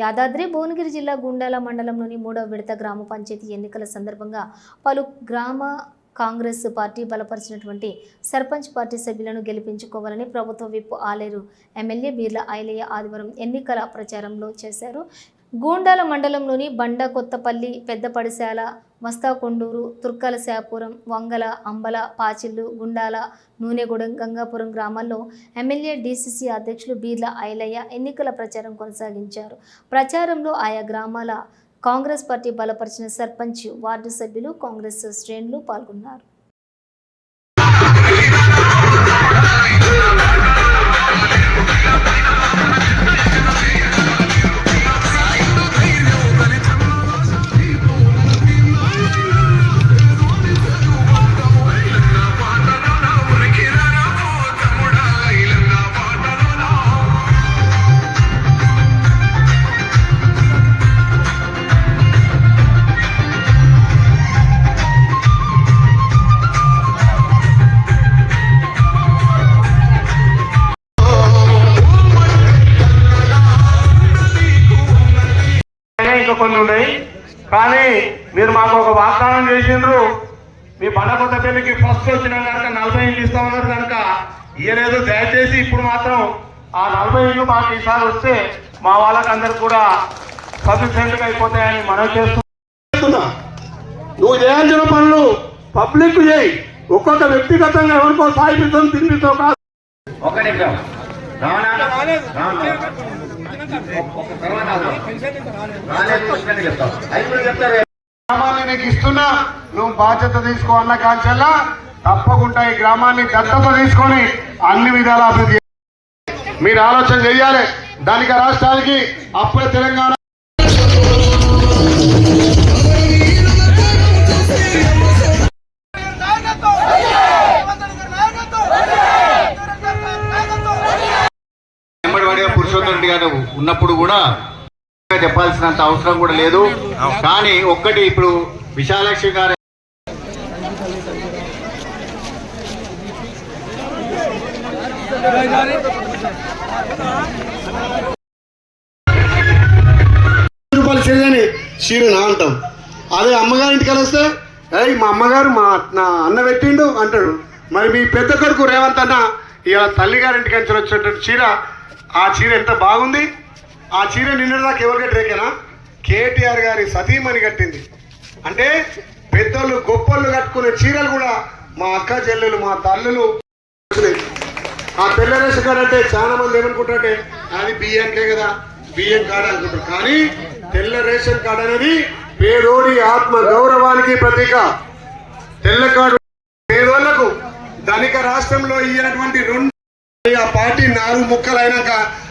యాదాద్రి భువనగిరి జిల్లా గుండాల మండలంలోని మూడవ విడత గ్రామ పంచాయతీ ఎన్నికల సందర్భంగా పలు గ్రామ కాంగ్రెస్ పార్టీ బలపరిచినటువంటి సర్పంచ్ పార్టీ సభ్యులను గెలిపించుకోవాలని ప్రభుత్వ విప్ ఆలేరు ఎమ్మెల్యే బీర్ల ఐలయ్య ఆదివారం ఎన్నికల ప్రచారంలో చేశారు. గూండాల మండలంలోని బండ కొత్తపల్లి పెద్దపడిశాల మస్తాకొండూరు తుర్కల శాపురం వంగల అంబల పాచిల్లు గుండాల నూనెగూడెం గంగాపురం గ్రామాల్లో ఎమ్మెల్యే డీసీసీ అధ్యక్షులు బీర్ల ఐలయ్య ఎన్నికల ప్రచారం కొనసాగించారు. ప్రచారంలో ఆయా గ్రామాల కాంగ్రెస్ పార్టీ బలపరిచిన సర్పంచ్ వార్డు సభ్యులు కాంగ్రెస్ శ్రేణులు పాల్గొన్నారు. ఉన్నాయి కానీ మీరు మాకు ఒక వాగ్దానం చేసిండ్రు. మీ బండ కొత్త పెళ్ళికి ఫస్ట్ వచ్చిన కనుక నలభై ఇళ్ళు ఇస్తామన్నారు కనుక. ఇయ్యలేదు. దయచేసి ఇప్పుడు మాత్రం ఆ నలభై ఇళ్ళు మాకు ఈసారి వస్తే మా వాళ్ళకందరూ కూడా సఫిషియెంట్గా అయిపోతాయని మనం చేస్తున్నాం. నువ్వు చేయాల్సిన పనులు పబ్లిక్ చేయి. ఒక్కొక్క వ్యక్తిగతంగా ఎవరికో సాయిపిస్తాం తినిపిస్తాం కాదు. ఒక నిమిషం. గ్రామాన్ని నీకు ఇస్తున్నా. నువ్వు బాధ్యత తీసుకో అన్న కాల్చల్లా తప్పకుండా ఈ గ్రామాన్ని దత్తత తీసుకొని అన్ని విధాల అభివృద్ధి మీరు ఆలోచన చెయ్యాలి దానికి రాష్ట్రానికి అప్పుడే తెలంగాణ కూడా చెప్పాల్సినంత అవసరం కూడా లేదు. కానీ ఒక్కటి ఇప్పుడు విశాలాక్షి గారు రూపాయలు చీరని చీరనా అంటాం. అదే అమ్మగారింటికి కలిస్తే వస్తే ఏయ్ మా అమ్మగారు మా నా అన్న పెట్టిండు అంటాడు. మరి మీ పెద్ద కొడుకు రేవంత్ అన్న ఇలా తల్లిగారింటికి నుంచి వచ్చేటట్టు చీర ఆ చీర ఎంత బాగుంది? ఆ చీర నిన్నటిదాకా ఎవరు కట్టరేకేనా కేటీఆర్ గారి సతీమణి కట్టింది. అంటే పెద్దోళ్ళు గొప్పళ్ళు కట్టుకునే చీరలు కూడా మా అక్క చెల్లెలు మా తల్లులు ఆ తెల్ల రేషన్ కార్డు అంటే చాలా మంది ఏమనుకుంటారంటే అది బియ్యంకే కదా బియ్యం కార్డు అనుకుంటారు. కానీ తెల్ల రేషన్ కార్డు అనేది పేదోడి ఆత్మ గౌరవానికి ప్రతీక. తెల్ల కార్డు పేదోళ్ళకు ధనిక రాష్ట్రంలో ఇయ్యినటువంటి రెండు ఆ పార్టీ నాలుగు ముక్కలు అయినాక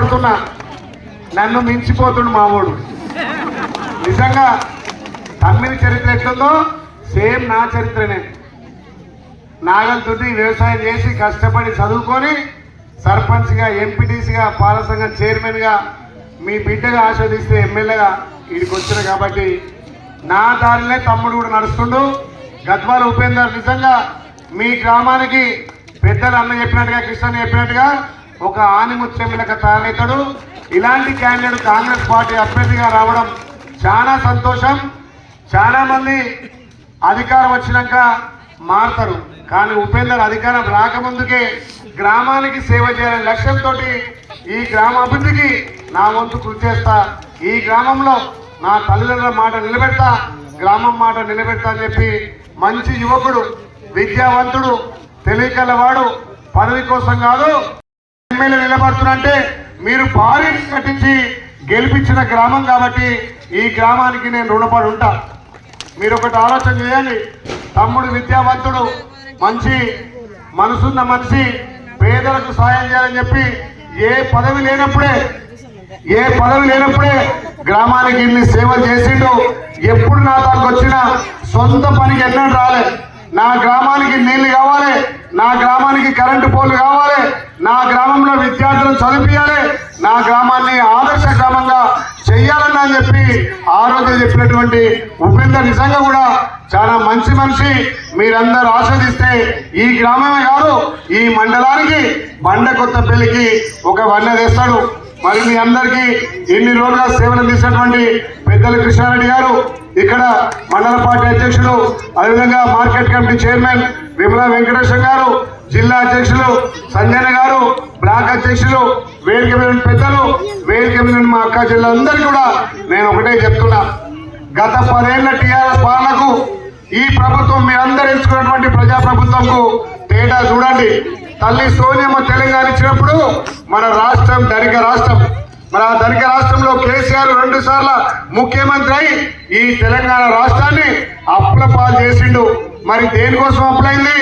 పడుతున్నా నన్ను మించిపోతుండు మామూడు నిజంగా తమ్మిని చరిత్ర ఎట్లుందో సేమ్ నా చరిత్రనే. నాగల్ దుడ్డి వ్యవసాయం చేసి కష్టపడి చదువుకొని సర్పంచ్గా ఎంపీటీసీగా పాలసంఘం చైర్మన్గా మీ బిడ్డగా ఆస్వాదిస్తే ఎమ్మెల్యేగా వీడికి వచ్చిన కాబట్టి నా దారిలో తమ్ముడు కూడా నడుస్తుండు. గద్వాల ఉపేందర్ నిజంగా మీ గ్రామానికి పెద్దలు అన్న చెప్పినట్టుగా కృష్ణ చెప్పినట్టుగా ఒక ఆనిముత్యంలక తయారవుతాడు ఇలాంటి క్యాండిడేట్ కాంగ్రెస్ పార్టీ అభ్యర్థిగా రావడం చాలా సంతోషం. చాలా మంది అధికారం వచ్చినాక మారుతారు. కానీ ఉపేందర్ అధికారం రాకముందుకే గ్రామానికి సేవ చేయాలనే లక్ష్యంతో ఈ గ్రామ అభివృద్ధికి నా వంతు కృషి చేస్తా. ఈ గ్రామంలో నా తల్లిదండ్రుల మాట నిలబెడతా గ్రామం మాట నిలబెడతా అని చెప్పి మంచి యువకుడు విద్యావంతుడు తెలియకలవాడు పదవి కోసం కాదు ఎమ్మెల్యే నిలబడుతున్నంటే మీరు భారీ కట్టించి గెలిపించిన గ్రామం కాబట్టి ఈ గ్రామానికి నేను రుణపడి ఉంటా. మీరు ఒకటి ఆలోచన చేయండి. తమ్ముడు విద్యావంతుడు మంచి మనసున్న మనిషి పేదలకు సాయం చేయాలని చెప్పి ఏ పదవి లేనప్పుడే ఏ పదవి లేనప్పుడే గ్రామానికి ఇన్ని సేవలు చేసిండు. ఎప్పుడు నా దానికి వచ్చినా సొంత పనికి ఎన్నడూ రాలేదు నా గ్రామానికి నీళ్ళు కావాలి నా గ్రామానికి కరెంటు పోలు కావాలి నా గ్రామంలో విద్యార్థులను చదివియాలి నా గ్రామాన్ని ఆదర్శ గ్రామంగా చెయ్యాలని అని చెప్పి ఆ రోజు చెప్పినటువంటి ఉపేందర్ నిజంగా కూడా చాలా మంచి మనిషి. మీరందరూ ఆస్వాదిస్తే ఈ గ్రామమే కాదు ఈ మండలానికి బండ కొత్త పెళ్ళికి ఒక వన్న తెస్తాడు. మరి మీ అందరికీ ఎన్ని రోజులుగా సేవలు తీసినటువంటి పెద్దల కృష్ణారెడ్డి గారు ఇక్కడ మండల పార్టీ అధ్యక్షులు అదేవిధంగా market committee chairman Vimala Venkateshwara గారు జిల్లా అధ్యక్షులు సంజన గారు బ్లాక్ అధ్యక్షులు వేదిక మీద పెద్దలు వేదిక మీద మా అక్క జిల్లాలందరికీ కూడా నేను ఒకటే చెప్తున్నా. గత పదేళ్ళ టీఆర్ఎస్ పాలనకు ఈ ప్రభుత్వం మీరందరూ ఎంచుకున్నటువంటి ప్రజా ప్రభుత్వంకు తేడా చూడండి. తల్లి సోనియమ్మ తెలంగాణ ఇచ్చినప్పుడు మన రాష్ట్రం ధనిక రాష్ట్రం. మన ఆ ధనిక రాష్ట్రంలో కేసీఆర్ రెండు సార్ల ముఖ్యమంత్రి అయి ఈ తెలంగాణ రాష్ట్రాన్ని అప్పుల పాలు చేసిండు. మరి దేనికోసం అప్పులైంది?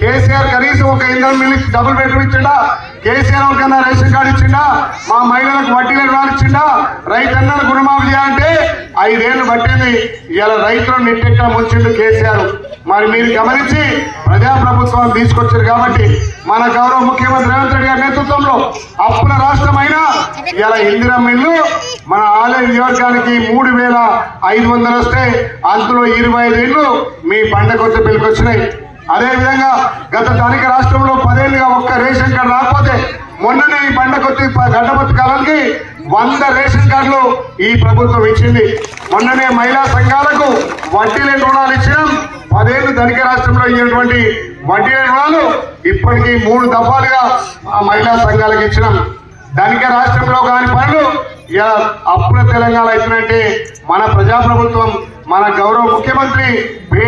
కేసీఆర్ కనీసం ఒక ఇంధనం మిల్లి డబుల్ బెడ్రూమ్ ఇచ్చిండా? కేసీఆర్ ఒకన్నా రేషన్ కార్డు ఇచ్చిండా? మా మహిళలకు వడ్డీ రుణాలు ఇచ్చిండా రైతన్నలకు రుణమాఫీ చేయాలంటే ఐదేళ్ళు పట్టింది. ఇలా రైతులను నెట్టెట్టా ముంచిండు కేసీఆర్? మరి మీరు గమనించి ప్రజాప్రభుత్వాన్ని తీసుకొచ్చారు కాబట్టి మన గౌరవ ముఖ్యమంత్రి రేవంత్ రెడ్డి గారి నేతృత్వంలో అప్పుల రాష్ట్రమైన ఇలా ఇందిరమ్మ ఇల్లు మన ఆలయ నియోజకానికి మూడు వేల ఐదు వందలు వస్తే అందులో ఇరవై ఐదు ఇళ్ళు మీ పంట కొత్త అదేవిధంగా అదే విధంగా గత స్థానిక రాష్ట్రంలో పదేళ్ళుగా ఒక్క రేషన్ కార్డు రాకపోతే మొన్ననే ఈ పంట కొత్త గడ్డ బతుకాలకి వంద రేషన్ కార్డులు ఈ ప్రభుత్వం ఇచ్చింది. మొన్ననే మహిళా సంఘాలకు వడ్డీ లేని రుణాలు ఇచ్చినాం. పదేళ్ళు ధనిక రాష్ట్రంలో ఇచ్చినటువంటి వడ్డీ లేని రుణాలు ఇప్పటికీ మూడు దఫాలుగా ఆ మహిళా సంఘాలకు ఇచ్చినాం. ధనిక రాష్ట్రంలో కాని పనులు ఇలా అప్పుల తెలంగాణ అవుతుందంటే మన ప్రజాప్రభుత్వం మన గౌరవ ముఖ్యమంత్రి పేదో